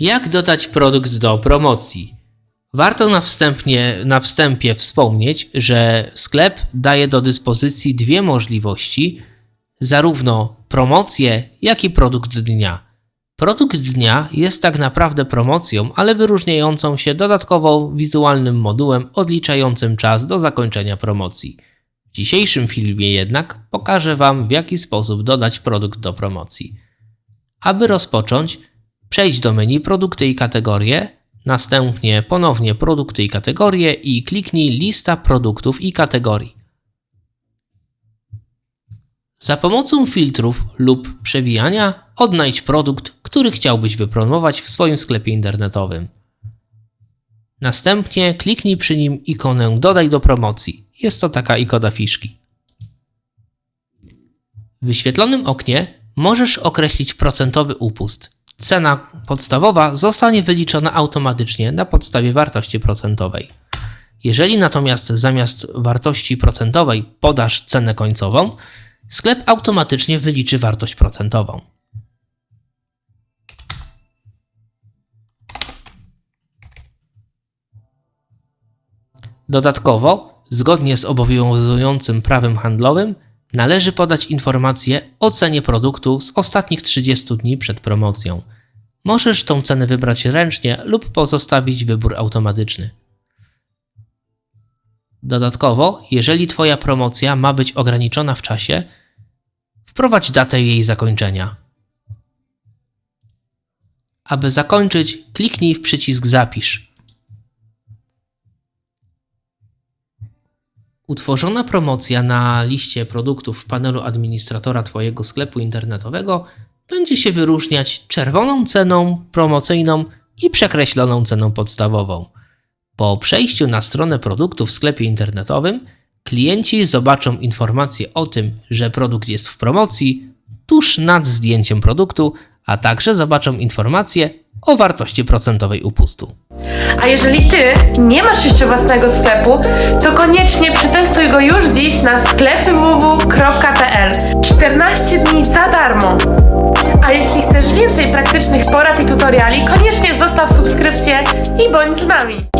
Jak dodać produkt do promocji? Warto na, wstępnie, na wstępie wspomnieć, że sklep daje do dyspozycji dwie możliwości, zarówno promocję, jak i produkt dnia. Produkt dnia jest tak naprawdę promocją, ale wyróżniającą się dodatkowo wizualnym modułem odliczającym czas do zakończenia promocji. W dzisiejszym filmie jednak pokażę Wam, w jaki sposób dodać produkt do promocji. Aby rozpocząć, przejdź do menu Produkty i kategorie, następnie ponownie Produkty i kategorie i kliknij Lista produktów i kategorii. Za pomocą filtrów lub przewijania odnajdź produkt, który chciałbyś wypromować w swoim sklepie internetowym. Następnie kliknij przy nim ikonę Dodaj do promocji. Jest to taka ikona fiszki. W wyświetlonym oknie możesz określić procentowy upust. Cena podstawowa zostanie wyliczona automatycznie na podstawie wartości procentowej. Jeżeli natomiast zamiast wartości procentowej podasz cenę końcową, sklep automatycznie wyliczy wartość procentową. Dodatkowo, zgodnie z obowiązującym prawem handlowym, należy podać informację o cenie produktu z ostatnich 30 dni przed promocją. Możesz tą cenę wybrać ręcznie lub pozostawić wybór automatyczny. Dodatkowo, jeżeli Twoja promocja ma być ograniczona w czasie, wprowadź datę jej zakończenia. Aby zakończyć, kliknij w przycisk Zapisz. Utworzona promocja na liście produktów w panelu administratora Twojego sklepu internetowego będzie się wyróżniać czerwoną ceną promocyjną i przekreśloną ceną podstawową. Po przejściu na stronę produktu w sklepie internetowym, klienci zobaczą informację o tym, że produkt jest w promocji tuż nad zdjęciem produktu, a także zobaczą informację o wartości procentowej upustu. A jeżeli Ty nie masz jeszcze własnego sklepu, to koniecznie przetestuj go już dziś na sklepy www.pl 14 dni za darmo. A jeśli chcesz więcej praktycznych porad i tutoriali, koniecznie zostaw subskrypcję i bądź z nami.